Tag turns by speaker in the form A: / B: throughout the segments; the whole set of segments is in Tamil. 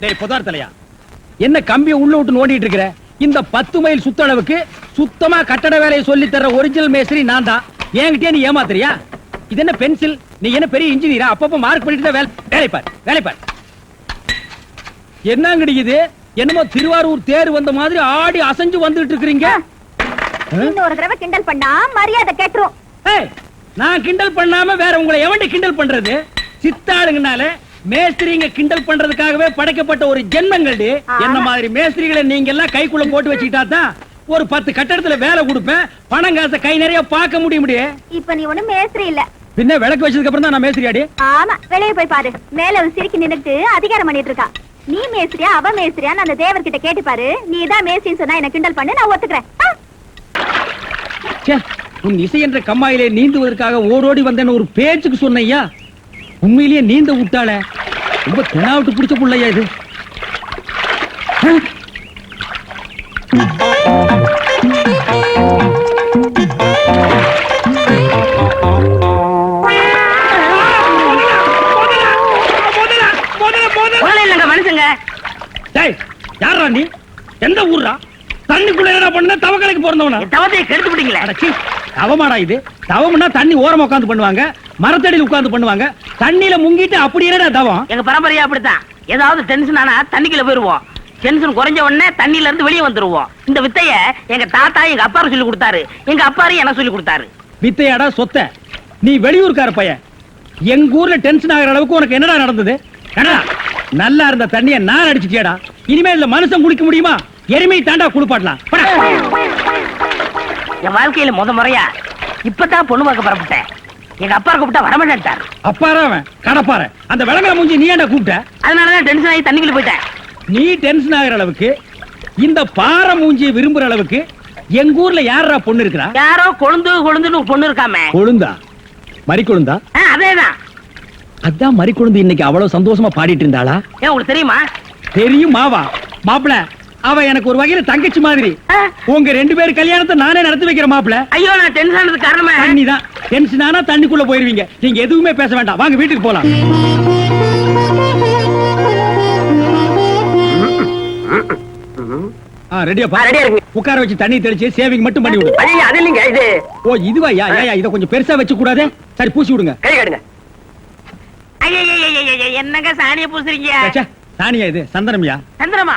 A: டேய் புதார் தலையா. என்ன கம்பிய உள்ள விட்டு நோண்டிட்டு இருக்கிற? இந்த பத்து மைல் சுத்தளவுக்கு சுத்தமா கட்டட வேலையை சொல்லி தர்ற ஒரிஜினல் மேஸ்திரி நான் தான் என்கிட்டயே நீ ஏமாத்துறியா? இது என்ன பென்சில் நீ என்ன பெரிய இன்ஜினியரா அப்பப்ப மார்க் பண்ணிட்டு வேலை வேலை பார் வேலை பார். என்ன கிடைக்குது என்னமோ திருவாரூர் தேர் வந்த மாதிரி ஆடி அசைஞ்சு வந்துட்டு இருக்கிறீங்க.
B: இன்னொரு தடவை கிண்டல் பண்ணா மரியாதை கேட்டுரும்.
A: நான் கிண்டல் பண்ணாம வேற உங்களை எவன்டி கிண்டல் பண்றது? சித்தாளுங்கனால மேஸ்திரிங்க கிண்டல் பண்றதுக்காகவே படைக்கப்பட்ட ஒரு ஜென்மங்கள். என்ன மாதிரி மேஸ்திரிகளை நீங்க எல்லாம் கைக்குள்ள போட்டு வச்சுக்கிட்டா தான் ஒரு பத்து கட்டடத்துல வேலை கொடுப்பேன் பணம் காசை கை நிறைய பார்க்க முடிய முடியும்
B: இப்ப நீ ஒண்ணும் மேஸ்திரி இல்ல.
A: பின்ன விளக்கு வச்சதுக்கு அப்புறம் தான் நான் மேஸ்திரியாடி.
B: ஆமா வெளியே போய் பாரு. மேல சிரிக்கி நின்னுட்டு அதிகாரம் பண்ணிட்டு இருக்கா. நீ மேஸ்திரியா அவ மேஸ்திரியா அந்த தேவர்கிட்ட கேட்டு பாரு. நீ தான் மேஸ்திரின்னு சொன்னா என்ன கிண்டல் பண்ணு நான் ஒத்துக்கிறேன்.
A: உன் இசை என்ற கம்மாயிலே நீந்துவதற்காக ஓடோடி வந்தேன்னு ஒரு பேச்சுக்கு சொன்னையா உண்மையிலேயே நீந்த விட்டாளே? ரொம்ப தெனாவிட்டு பிடிச்ச புள்ளையா இது? யாரா நீ? எந்த ஊர்ரா? தண்ணிக்குள்ள என்ன பண்ண தவக்கலைக்கு பிறந்தவனா?
C: என் தவத்தையை கெடுத்து விட்டீங்களே.
A: தவமாடா இது? தவம்னா தண்ணி ஓரமா உட்கார்ந்து பண்ணுவாங்க மரத்தடியில் உட்கார்ந்து பண்ணுவாங்க. தண்ணியில முங்கிட்டு அப்படி என்னடா தவம்.
C: எங்க பரம்பரையா அப்படித்தான். ஏதாவது டென்ஷன் ஆனா தண்ணிக்குள்ள போயிருவோம். டென்ஷன் குறைஞ்ச உடனே தண்ணியில இருந்து வெளியே வந்துருவோம். இந்த வித்தைய எங்க தாத்தா எங்க அப்பாரு சொல்லி கொடுத்தாரு. எங்க அப்பாரு எனக்கு சொல்லி கொடுத்தாரு?
A: வித்தையாடா சொத்த. நீ வெளியூர்கார பையன். எங்க ஊர்ல டென்ஷன் ஆகிற அளவுக்கு உனக்கு என்னடா நடந்தது? நல்லா இருந்த தண்ணிய நான் அடிச்சுட்டியாடா. இனிமே இந்த மனுஷன் குளிக்க முடியுமா? எருமை தாண்டா குளிப்பாட்டலாம். போடா.
C: என் வாழ்க்கையில முத முறையா இப்பதான் பொண்ணு பார்க்க புறப்பட்டேன். எங்க அப்பா கூப்பிட்டா வரமாட்டேன்ட்டார்
A: அப்பாரா அவன். கடப்பார அந்த விளங்கா மூஞ்சி நீ ஏன்டா கூப்பிட்ட?
C: அதனாலதான் டென்ஷன் ஆகி தண்ணிக்குள்ள போயிட்டேன்.
A: நீ டென்ஷன் ஆகிற அளவுக்கு இந்த பாறை மூஞ்சியை விரும்புற அளவுக்கு எங்க ஊர்ல யாரா பொண்ணு இருக்கிறா?
C: யாரோ கொழுந்து கொழுந்துன்னு பொண்ணு இருக்காமே.
A: கொழுந்தா? மறி கொழுந்தா
C: ஆ, அதேதான்.
A: அதான் மறி கொழுந்து இன்னைக்கு அவ்வளவு சந்தோஷமா பாடிட்டு இருந்தாளா?
C: ஏன் உங்களுக்கு தெரியுமா?
A: தெரியும் மாவா. மாப்பிள அவ எனக்கு ஒரு வகையில தங்கச்சி மாதிரி. உங்க ரெண்டு பேர் கல்யாணத்தை நானே நடத்தி வைக்கிற மாப்பிள.
C: ஐயோ நான் டென்ஷன் ஆனதுக்கு காரணமே.
A: தண்ணி தான் டென்ஷன் ஆனா தண்ணிக்குள்ள போயிருவீங்க. நீங்க எதுவுமே பேச வேண்டாம். வாங்க வீட்டுக்கு போலாம். ஆ,
C: ரெடியா இருக்கு.
A: உட்கார வச்சு தண்ணி தெளிச்சு சேவிங் மட்டும் பண்ணி விடு.
C: ஐயா அது இல்லைங்க இது.
A: ஓ இதுவா? யா யா, யா இத கொஞ்சம் பெருசா வச்சு கூடாதே சரி பூசி விடுங்க.
C: கை காடுங்க ஐயா என்னங்க சாணிய பூசுறீங்க?
A: சாணியா இது? சந்தனம்யா?
C: சந்திரமா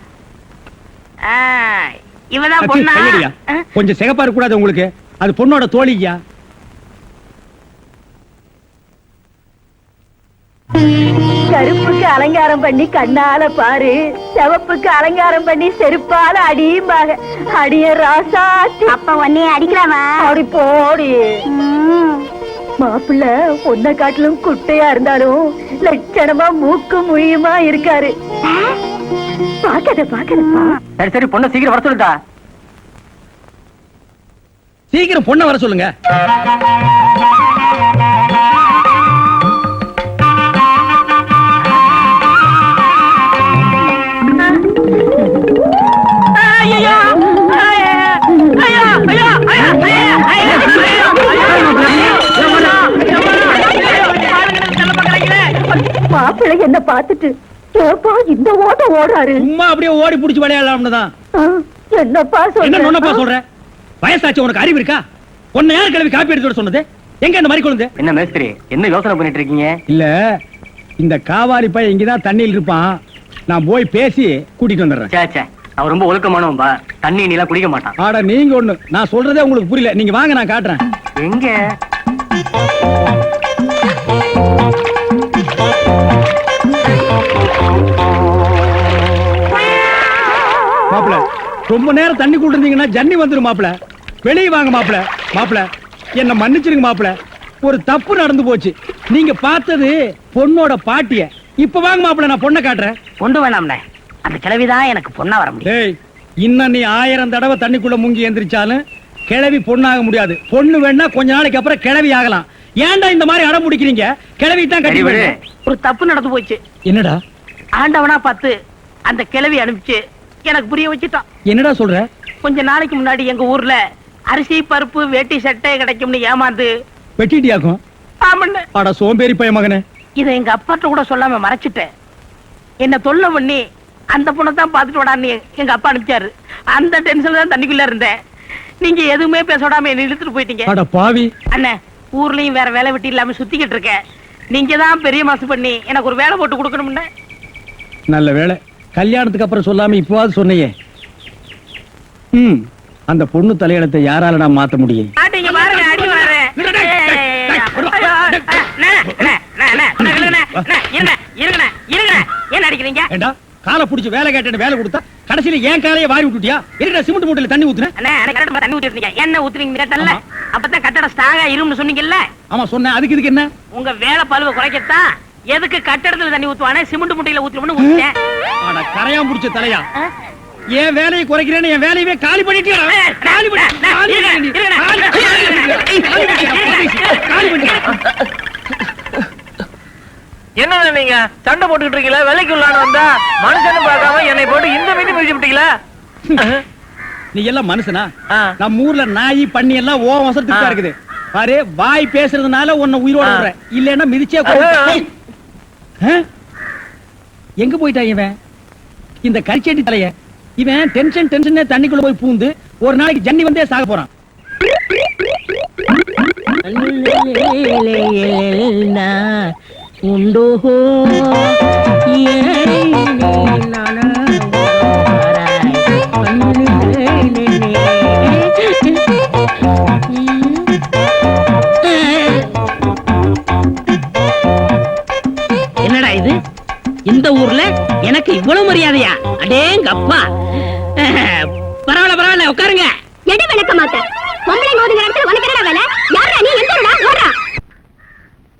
C: இவதான் பொண்ணா?
A: கொஞ்சம் சிகப்பா இருக்க கூடாது உங்களுக்கு. அது பொண்ணோட தோழியா
B: கருப்புக்கு அலங்காரம் பண்ணி கண்ணால பாரு. சிவப்புக்கு அலங்காரம் பண்ணி செருப்பால அடியும்பாக. அடிய ராசாத்தி. அப்ப உன்னைய அடிக்கலாமா? அப்படி போடி. மாப்பிள்ள பொண்ண காட்டிலும் குட்டையா இருந்தாலும் லட்சணமா மூக்கு முழியுமா இருக்காரு. பாக்கத பாக்கதப்பா
C: சரி சரி பொண்ணு சீக்கிரம் வர சொல்லுடா
A: சீக்கிரம் பொண்ணை வர சொல்லுங்க
C: ஐயோ ஐயோ ஐயோ
B: மாப்பிள்ளை என்ன பார்த்துட்டு ஏப்பா இந்த ஓட்டம் ஓடுறாரு
A: சும்மா அப்படியே ஓடி புடிச்சு விளையாடலாம்னு தான்.
B: என்னப்பா
A: என்ன நொன்னப்பா
B: சொல்ற
A: சொல்ற? வயசாச்சு உனக்கு அறிவு இருக்கா? உன்னை யார் கிளம்பி காப்பி எடுத்து சொன்னது? எங்க இந்த மாதிரி குழந்தை
C: என்ன மேஸ்திரி என்ன யோசனை பண்ணிட்டு இருக்கீங்க?
A: இல்ல இந்த காவாரி பையன் இங்கதான் தண்ணியில் இருப்பான். நான் போய் பேசி கூட்டிட்டு வந்துடுறேன்.
C: சே சே அவன் ரொம்ப ஒழுக்கமானவன்பா தண்ணி நீலாம் குடிக்க மாட்டான்.
A: ஆட நீங்க ஒண்ணு நான் சொல்றதே உங்களுக்கு புரியல. நீங்க வாங்க நான் காட்டுறேன்.
C: எங்க?
A: மாப்பிள ரொம்ப நேரம் தண்ணி இருந்தீங்கன்னா ஜன்னி வந்துரும் மாப்பிள. வெளியே வாங்க மாப்பிள. மாப்பிள என்ன மன்னிச்சிருங்க மாப்பிள. ஒரு தப்பு நடந்து போச்சு. நீங்க பார்த்தது பொண்ணோட பாட்டிய. இப்ப வாங்க மாப்பிள நான் பொண்ணை காட்டுறேன்.
C: கொண்டு வேணாம்னே அந்த கிழவிதான் எனக்கு பொண்ணா வர முடியும்.
A: டேய் இன்னும் நீ ஆயிரம் தடவை தண்ணிக்குள்ள முங்கி எந்திரிச்சாலும் கிழவி பொண்ணாக முடியாது. பொண்ணு வேணா கொஞ்ச நாளைக்கு அப்புறம் கிழவி ஆகலாம். ஏன்டா இந்த மாதிரி அடம் பிடிக்கிறீங்க? கிழவி தான் கட்டி.
C: ஒரு தப்பு நடந்து போச்சு.
A: என்னடா?
C: ஆண்டவனா பார்த்து அந்த கிழவி அனுப்பிச்சு எனக்கு புரிய வச்சுட்டான்.
A: என்னடா சொல்ற?
C: கொஞ்ச நாளைக்கு முன்னாடி எங்க ஊர்ல அரிசி பருப்பு வேட்டி சட்டை கிடைக்கும்னு ஏமாந்து
A: வெட்டிட்டியாக்கும்?
C: ஆமண்ண.
A: அட சோம்பேறி பைய மகனே.
C: இதை எங்க அப்பாட்ட கூட சொல்லாம மறைச்சிட்டேன். என்ன தொல்லை பண்ணி அந்த பொண்ணை தான் பாத்துட்டு விடான்னு எங்க அப்பா அனுப்பிச்சாரு. அந்த டென்ஷன்ல தான் தண்ணிக்குள்ள இருந்தேன். நீங்க எதுவுமே பேச விடாம என்ன இழுத்துட்டு போயிட்டீங்க.
A: அட பாவி.
C: அண்ணே ஊர்லயும் வேற வேலை வெட்டி இல்லாம சுத்திக்கிட்டு இருக்கேன் நீங்க தான் பெரிய மாசு பண்ணி எனக்கு ஒரு வேலை போட்டு கொடுக்கணும்னு
A: நல்ல வேளை. கல்யாணத்துக்கு அப்புறம் சொல்லாம இப்பவாது சொன்னையே. ம் அந்த பொண்ணு தலையிடத்தை யாரால நான் மாத்த முடியும்?
C: ஆட்டிங்க பாருங்க அடி வரேன் என்ன அடிக்கிறீங்க?
A: ஏண்டா காலை புடிச்சு வேலை கேட்டேன்னு வேலை கொடுத்தா கடைசியில ஏன் காலையே வாரி விட்டுட்டியா? இருக்கா சிமெண்ட் மூட்டையில தண்ணி
C: கரெக்டா தண்ணி ஊத்திருந்தீங்க என்ன ஊத்துறீங்க அப்பதான் கட்டடம் ஸ்ட்ராங்கா இரும்னு சொன்னீங்கல்ல?
A: ஆமா சொன்னேன். அதுக்கு இதுக்கு என்ன?
C: உங்க வேலை பழுவ குறைக்கத்தான். எதுக்கு கட்டடத்துல தண்ணி ஊத்துவானே? சிமெண்ட் முட்டையில ஊத்துறோம்னு ஊத்துட்டேன்
A: அட கரையான் புடிச்ச தலையா? என் வேலையை குறைக்கிறேன்னு என் வேலையவே காலி பண்ணிட்டியா?
C: ஏய்,
A: காலி
D: என்ன நீங்க? சண்டை போட்டுக்கிட்டு இருக்கீங்களா? வேலைக்கு உள்ளான்னு வந்தா மனுஷன்னு பார்க்காம என்னை போட்டு இந்த மீதி மிதிச்சு விட்டீங்களா
A: நீ எல்லாம் மனுஷனா. நம்ம ஊர்ல நாய் பண்ணி எல்லாம் ஓ வசத்துக்கு இருக்குது. பாரு வாய் பேசுறதுனால உன்னை உயிரோட. விடுறேன். இல்லன்னா மிதிச்சே? எங்க போயிட்டான் இவன்? இந்த கரிச்செட்டி தலைய. இவன் டென்ஷன் டென்ஷனே தண்ணிக்குள்ள போய் பூந்து ஒரு நாளைக்கு ஜன்னி வந்தே சாக போறான்.
C: உண்டோ மரியாதையா அடேங்க அப்பா பரவாயில்ல பரவாயில்ல உட்காருங்க.
B: எடி விளக்க மாட்டேன் பொம்பளை மோதுங்கிற இடத்துல உனக்கு வேலை? யாரா நீ? எந்த? ஓடுறா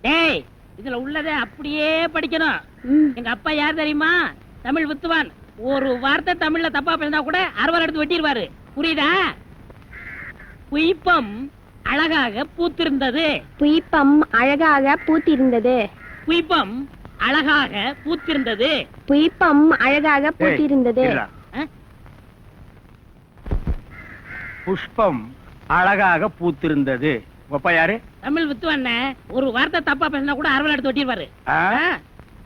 C: டேய் இதுல உள்ளதை அப்படியே படிக்கணும். எங்க அப்பா யார் தெரியுமா? தமிழ் வித்துவான். ஒரு வார்த்தை தமிழ்ல தப்பா பேசினா கூட அறுவாள் எடுத்து வெட்டிடுவாரு. புரியுதா? குயிப்பம் அழகாக பூத்திருந்தது.
B: புய்பம் அழகாக பூத்திருந்தது.
C: குயிப்பம் அழகாக பூத்திருந்தது.
B: புய்பம் அழகாக பூத்திருந்தது?
A: புஷ்பம் அழகாக பூத்திருந்தது. அப்பா யாரு?
C: தமிழ் ஒரு வார்த்தை தப்பா பேசினா கூட அறுவாள் எடுத்து வெட்டிடுவாரு
A: ஆ?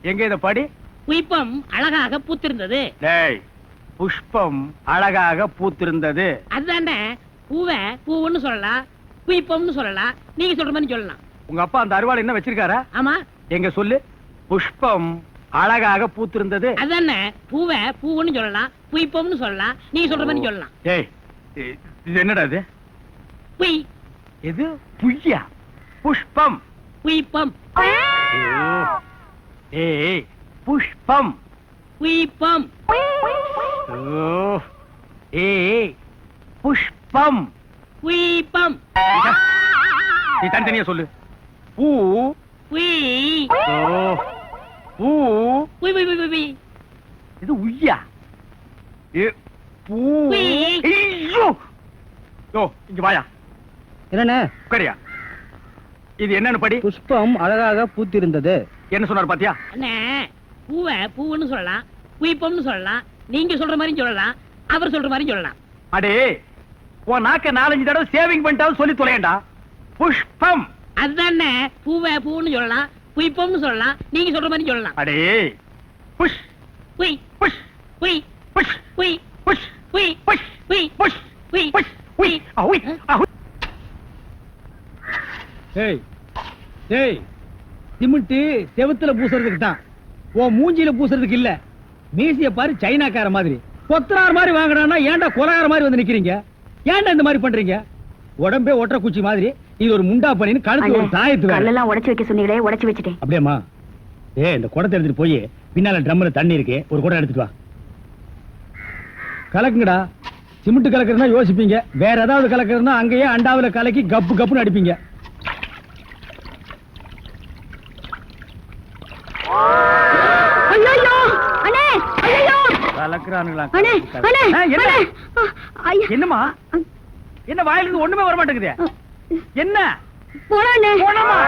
A: எங்க இத படி?
C: குயிப்பம் அழகாக பூத்திருந்தது.
A: டேய் புஷ்பம் அழகாக பூத்திருந்தது.
C: அதுதானே பூவை பூவுன்னு சொல்லலாம் குயிப்பம்னு சொல்லலாம் நீங்க சொல்ற மாதிரி சொல்லலாம்.
A: உங்க அப்பா அந்த அருவாள் என்ன வச்சிருக்காரா?
C: ஆமா.
A: எங்க சொல்லு? புஷ்பம் அழகாக பூத்திருந்தது.
C: அதானே? பூவை பூவுன்னு சொல்லலாம் குயிப்பம்னு சொல்லலாம் நீங்க சொல்ற மாதிரி சொல்லலாம்.
A: ஏய் இது என்னடா இது?
C: குய்
A: இது புய்யா? புஷ்பம். ஐயோ. ஏய் புஷ்பம். ஐயோ. ஏய் புஷ்பம்.
C: குயிப்பம்
A: நீ தனித்தனியா சொல்லு. பூ.
C: குய்
A: ஓ,
C: குய்
A: இது உய்யா. இங்க வாயா.
E: என்னண்ணே?
A: உட்காரியா. இது என்னன்னு படி.
E: புஷ்பம் அழகாக பூத்திருந்தது.
A: என்ன சொன்னார் பாத்தியா?
C: அண்ணே பூவை பூவுன்னு சொல்லலாம். குயிப்பம்னு சொல்லலாம். நீங்க சொல்ற மாதிரி சொல்லலாம். அவர் சொல்ற மாதிரி சொல்லலாம்.
A: அடே உன் நாக்க நாலஞ்சு தடவை சேவிங் பண்ணிட்டாவது சொல்லி தொலையண்டா. புஷ்பம்.
C: அதுதானே பூவை பூவுன்னு சொல்லலாம். குயிப்பம்னு சொல்லலாம். நீங்க சொல்ற மாதிரி சொல்லலாம்.
A: அடே புஷ்.
C: குய்
A: புஷ்.
C: குய்
A: புஷ்.
C: குய்
A: புஷ்.
C: குய்
A: புஷ்.
C: குய்
A: புஷ்.
C: குய்
A: புஷ். உய் அவுய். அவுய். ஏய் ஏய் சிமெண்ட் செவுத்துல பூசுறதுக்கு தான். உன் மூஞ்சில பூசுறதுக்கு இல்ல. மீசிய பாரு சைனாக்கார மாதிரி. கொத்தனார் மாதிரி வாங்குறான்னா ஏன்டா கொலகார மாதிரி வந்து நிக்கிறீங்க? ஏன்டா இந்த மாதிரி பண்றீங்க? உடம்பே ஒற்றை குச்சி மாதிரி. இது ஒரு முண்டா பண்ணின்னு கழுத்து ஒரு தாயத்து வேற
B: கல்லெல்லாம் உடைச்சு வைக்க சொன்னீங்களே உடைச்சு வச்சுட்டேன்.
A: அப்படியாம்மா. ஏ இந்த குடத்தை எடுத்துட்டு போய் பின்னால ட்ரம்ல தண்ணி இருக்கு ஒரு குடம் எடுத்துட்டு வா. கலக்குங்கடா. சிமெண்ட் கலக்குறதுனா யோசிப்பீங்க. வேற ஏதாவது கலக்குறதுனா அங்கேயே அண்டாவுல கலக்கி கப்பு கப்புன்னு அடிப்பீங்க.
B: ஐயோ அண்ணே ஐயோ
A: கலக்குறானுங்களா
B: அண்ணே அண்ணே
A: ஆ, என்ன?
B: அண்ணே ஆ, ஐயா
A: என்னம்மா என்ன வாயிலிருந்து ஒண்ணுமே வர மாட்டேங்குது என்ன?
B: போலாண்ணே.
A: போனோமா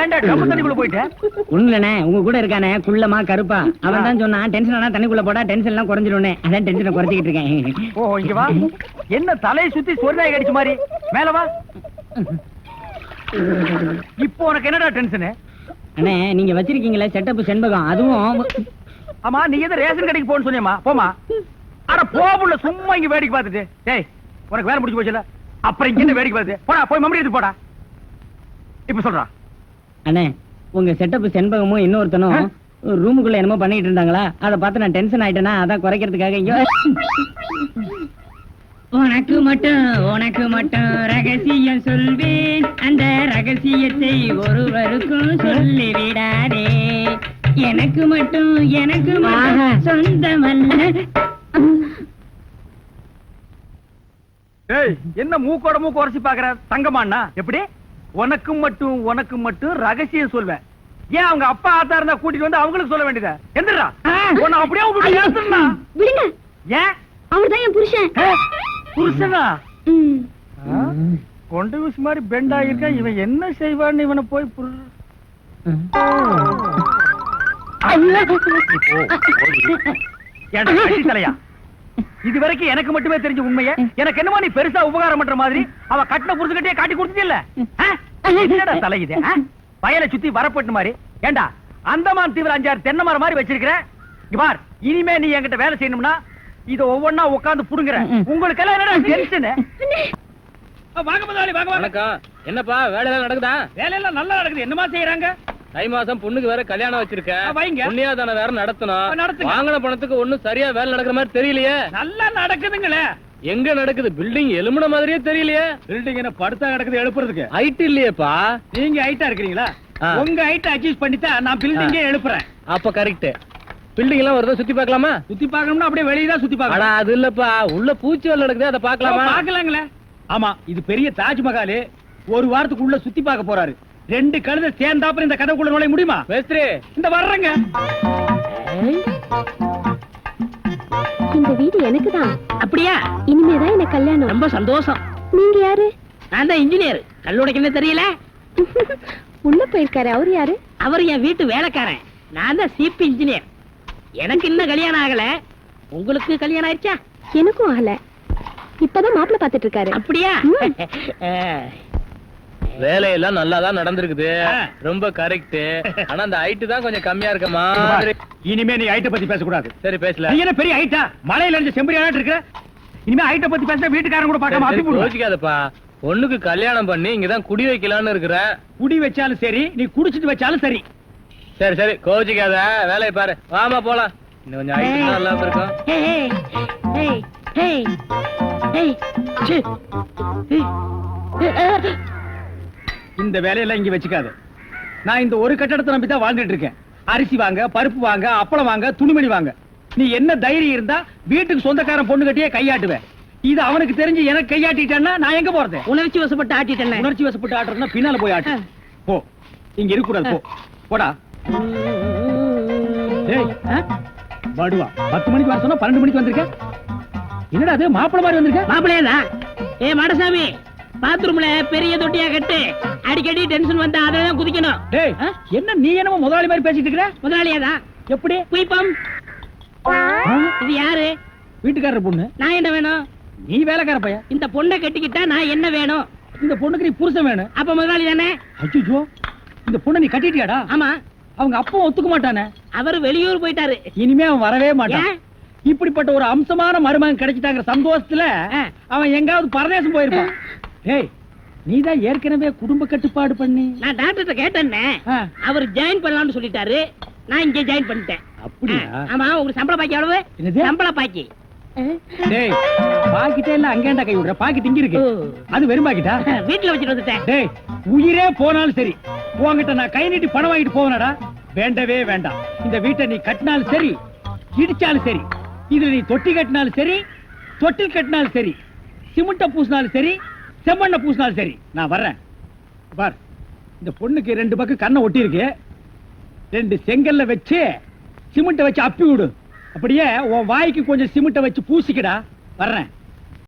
A: ஏன்டா டப்பு தண்ணிக்குள்ள போயிட்ட?
E: ஒண்ணுலண்ணே உங்க கூட இருக்கானே குள்ளமா கருப்பா. அவன் தான் சொன்னான் டென்ஷன் ஆனா தண்ணிக்குள்ள போடா டென்ஷன் எல்லாம் குறைஞ்சிரும்னே அதான் டென்ஷனை குறைச்சிக்கிட்டு இருக்கேன்.
A: ஓ இங்க வா. என்ன தலையை சுத்தி சொர்ணாய் கடிச்ச மாதிரி? மேல வா. இப்போ உனக்கு என்னடா டென்ஷனு
E: அண்ணே நீங்க வச்சிருக்கீங்களே செட்டப் செண்பகம். அதுவும்
A: ஆமா நீ எது ரேஷன் கடைக்கு போன்னு சொன்னியம்மா. போமா அட போபுள்ள சும்மா இங்க வேடிக்கை பார்த்துட்டு. டேய் உனக்கு வேலை முடிஞ்சு போச்சுல? அப்புறம் இங்க என்ன வேடிக்கை பார்த்து போடா போய் மம்மடி எடுத்து போடா. இப்ப சொல்றா.
E: அண்ணே உங்க செட்டப் செண்பகமும் இன்னொருத்தனும் ரூமுக்குள்ள என்னமோ பண்ணிட்டு இருந்தாங்களா? அதை பார்த்து நான் டென்ஷன் ஆயிட்டேனா அதான் குறைக்கிறதுக்காக இங்க உனக்கு மட்டும் உனக்கு மட்டும் ரகசியம் சொல்வேன். அந்த ரகசியத்தை ஒருவருக்கும் சொல்லி விடாதே எனக்கு மட்டும் எனக்கு மட்டும் சொந்தமல்ல.
A: ஏய் என்ன மூக்கோட மூக்கு உரசி பாக்குற தங்கமாண்ணா எப்படி? உனக்கு மட்டும் உனக்கு மட்டும் ரகசியம் சொல்வேன். ஏன் அவங்க அப்பா ஆத்தா இருந்தா கூட்டிட்டு வந்து அவங்களுக்கு சொல்ல வேண்டியதா? எந்திரா. உன்னை அப்படியே விட்டுட்டு.
B: விடுங்க.
A: ஏன்?
B: அவர்தான் என் புருஷன்.
A: புருஷனா? கொண்டு விஷ் மாதிரி பெண்ட் ஆகிருக்கா இவன் என்ன செய்வான்னு இவனை போய் புரு- தலையா இது வரைக்கும் எனக்கு மட்டுமே தெரிஞ்ச உண்மையை எனக்கு என்னமோ நீ பெருசா உபகாரம் பண்ற மாதிரி அவ கட்டின புருஷகிட்டே காட்டி கொடுத்தது இல்ல தலை இது ஆ? வயலை சுத்தி வரப்பட்டு மாதிரி. ஏண்டா அந்தமான் தீவிர அஞ்சாறு தென்னை மரம் மாதிரி வச்சிருக்கிற? இங்க பார் இனிமே நீ என்கிட்ட வேலை செய்யணும்னா இத ஒவ்வொன்னா உட்கார்ந்து புடுங்குற. உங்களுக்கு எல்லாம் என்னடா டென்ஷன்? வாங்க முதலாளி வாங்க வாங்க.
D: என்னப்பா வேலையெல்லாம் நடக்குதா?
A: வேலையெல்லாம் நல்லா நடக்குது. என்னமா செய்யறாங்க
D: தை மாசம் பொண்ணுக்கு வேற கல்யாணம்
A: வைங்க.
D: புண்ணியாதான வேற நடத்தணும். வாங்கின பணத்துக்கு ஒண்ணும் சரியா வேலை நடக்கிற மாதிரி தெரியலையே.
A: நல்லா நடக்குதுங்களே.
D: எங்க நடக்குது? பில்டிங் எலும்புன மாதிரியே தெரியலையே.
A: பில்டிங் என்ன படுத்தா கிடக்குது எழுப்புறதுக்கு?
D: ஹைட் இல்லையேப்பா.
A: நீங்க ஹைட்டா இருக்கிறீங்களா. உங்க ஹைட் அச்சீவ் பண்ணிட்டா நான் பில்டிங்கே எழுப்புறேன்.
D: அப்ப கரெக்ட் பில்டிங் எல்லாம் வருதா சுத்தி பார்க்கலாமா?
A: சுத்தி பார்க்கணும்னா அப்படியே வெளியே தான் சுத்தி
D: அடா
A: பார்க்கணும்.
D: அது இல்லப்பா. உள்ள பூச்சி வேலை நடக்குது அதை பார்க்கலாமா?
A: பார்க்கலாங்களே. ஆமா இது பெரிய தாஜ்மஹால். ஒரு வாரத்துக்குள்ள சுத்தி பார்க்க போறாரு. ரெண்டு கழுதை சேர்ந்தாப்புல இந்த கதைக்குள்ள நுழைய முடியுமா?
D: மேஸ்திரி.
A: இந்த வர்றேங்க.
B: இந்த வீடு எனக்கு தான்
C: அப்படியா?
B: இனிமேதான் எனக்கு கல்யாணம்.
C: ரொம்ப சந்தோஷம்.
B: நீங்க யாரு?
C: நான் தான் இன்ஜினியர் கல்லுடைக்கணும் தெரியல?
B: உள்ள போயிருக்காரு. அவரு யாரு?
C: அவர் என் வீட்டு வேலைக்காரன். நான் தான் சிபி இன்ஜினியர் எனக்கு இன்னும் கல்யாணம் ஆகல. உங்களுக்கு கல்யாணம் ஆயிடுச்சா?
B: எனக்கும் ஆகல. இப்பதான் மாப்பிள்ள பாத்துட்டு இருக்காரு.
C: அப்படியா?
D: வேலையெல்லாம் நல்லா தான் நடந்திருக்குது. ரொம்ப கரெக்ட் ஆனா அந்த ஹைட் தான் கொஞ்சம் கம்மியா இருக்க மாதிரி.
A: இனிமே நீ ஹைட்ட பத்தி பேசக்கூடாது.
D: சரி பேசல.
A: நீ என்ன பெரிய ஹைட்டா மலையில இருந்து செம்பரி இருக்கிற? இனிமே ஹைட்ட பத்தி பேசினா வீட்டுக்காரன் கூட பார்க்காம அப்பி போடுவேன்
D: யோசிக்காதப்பா. பொண்ணுக்கு கல்யாணம் பண்ணி இங்கதான் குடி வைக்கலாம்னு இருக்கிறேன்
A: குடி வச்சாலும் சரி நீ குடிச்சிட்டு வச்சாலும் சரி.
D: சரி சரி கோச்சிக்காத வேலையை பாரு. வாமா போலாம். இன்னும் கொஞ்சம் ஹைட் நல்லா இருக்கும்
A: இந்த வேலையெல்லாம் இங்க வச்சுக்காத. நான் இந்த ஒரு கட்டடத்தை நம்பி தான் வாழ்ந்துட்டு இருக்கேன். அரிசி வாங்க பருப்பு வாங்க அப்பளம் வாங்க துணிமணி வாங்க. நீ என்ன தைரியம் இருந்தா வீட்டுக்கு சொந்தக்காரன் பொண்ணு கட்டியே கையாட்டுவேன் இது அவனுக்கு தெரிஞ்சு எனக்கு கையாட்டிட்டான்னா நான் எங்க போறது?
C: உணர்ச்சி வசப்பட்டு ஆட்டிட்டேன்.
A: உணர்ச்சி வசப்பட்டு ஆட்டுறதுன்னா பின்னால போய் ஆட்டு. போ. இங்க இருக்க கூடாது போ. போடா. படுவா. பத்து மணிக்கு வர சொன்னா பன்னெண்டு மணிக்கு வந்திருக்க? என்னடா அது? மாப்பிள மாதிரி வந்திருக்க?
C: மாப்பிள்ளையா ஏ மாடசாமி. பாத்ரூம்ல பெரிய தொட்டியா கட்டு. அடிக்கடி டென்ஷன் வந்தா அதெல்லாம் குதிக்கணும்.
A: டேய் என்ன நீ என்னமோ முதலாளி மாதிரி பேசிட்டு இருக்கிற?
C: முதலாளியாதான்
A: எப்படி?
C: குயிப்பம்? இது யாரு?
A: வீட்டுக்காரர் பொண்ணு.
C: நான் என்ன வேணும்?
A: நீ வேலைக்கார பையன்.
C: இந்த பொண்ணை கட்டிக்கிட்டா நான் என்ன வேணும்?
A: இந்த பொண்ணுக்கு நீ புருஷன் வேணும்.
C: அப்ப முதலாளி தானே?
A: அச்சோ இந்த பொண்ணை நீ கட்டிட்டியாடா?
C: ஆமா.
A: அவங்க அப்பா ஒத்துக்க மாட்டானே.
C: அவர் வெளியூர் போயிட்டாரு.
A: இனிமே அவன் வரவே மாட்டான்? இப்படிப்பட்ட ஒரு அம்சமான மருமகன் கிடைச்சிட்டாங்கிற சந்தோஷத்துல. அவன் எங்காவது பரதேசம் போயிருப்பான். ஏய் நீதான் ஏற்கனவே குடும்ப கட்டுப்பாடு பண்ணி.
C: நான் டாக்டர்கிட்ட கேட்டேன்னே. அவர் ஜாயின் பண்ணலாம்னு சொல்லிட்டாரு. நான் இங்க ஜாயின் பண்ணிட்டேன்.
A: அப்படியா?
C: ஆமா உங்களுக்கு சம்பள பாக்கி எவ்வளவு?
A: என்னது?
C: சம்பள பாக்கி.
A: டேய் பாக்கிட்டே இல்ல அங்கேண்டா கை விடுற? பாக்கிட்டு இங்க இருக்கு. அது வெறும் பாக்கிட்டா?
C: வீட்டுல வச்சுட்டு வந்துட்டேன்.
A: டேய் உயிரே போனாலும் சரி. உன்கிட்ட நான் கை நீட்டி பணம் வாங்கிட்டு போவனடா வேண்டவே வேண்டாம். இந்த வீட்டை நீ கட்டினாலும் சரி இடிச்சாலும் சரி இதுல நீ தொட்டி கட்டினாலும் சரி தொட்டில் கட்டினாலும் சரி சிமெண்ட பூசினாலும் சரி செம்மண்ண பூசினாலும் சரி நான் வர்றேன். பார் இந்த பொண்ணுக்கு ரெண்டு பக்கம் கண்ணை ஒட்டி இருக்கு ரெண்டு செங்கல்ல வச்சு சிமெண்ட்டை வச்சு அப்பி விடு அப்படியே உன் வாய்க்கு கொஞ்சம் சிமெண்ட்டை வச்சு பூசிக்கடா. வர்றேன்.